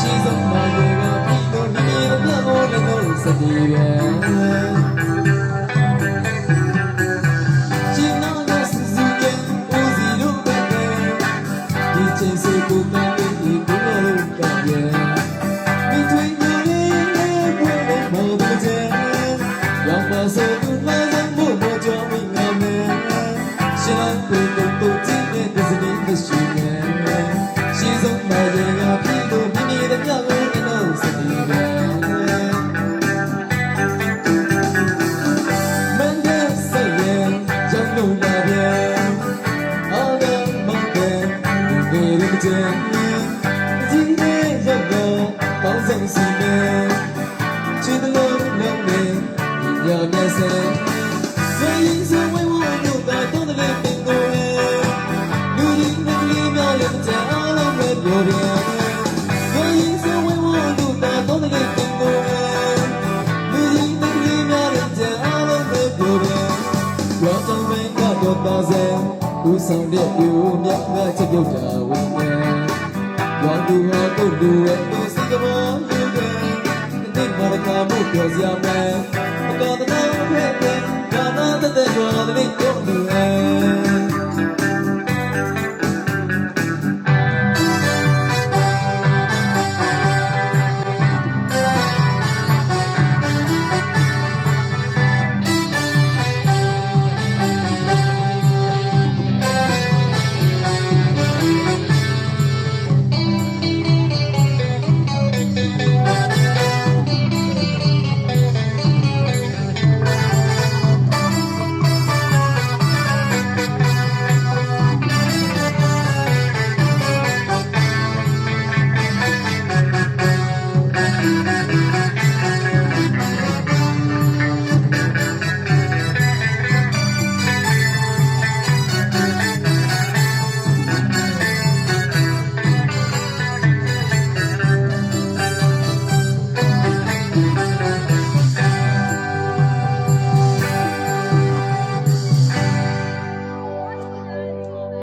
She's on my way, I'll be the middle of the whole of the city. ဦးဆောင်တဲ့လူမြတ်ကချက်ပြုတ်တာဝင်တယ်။ရောင်သူဟာတို့လူရဲ့သူစိတ်ကမော နာတကာမှုပြောစရာမယ်အတော်တနာဖက်ဖက်နာနာတဲ့တဲ့ကြောင့်လည်းကိုလူဟဲ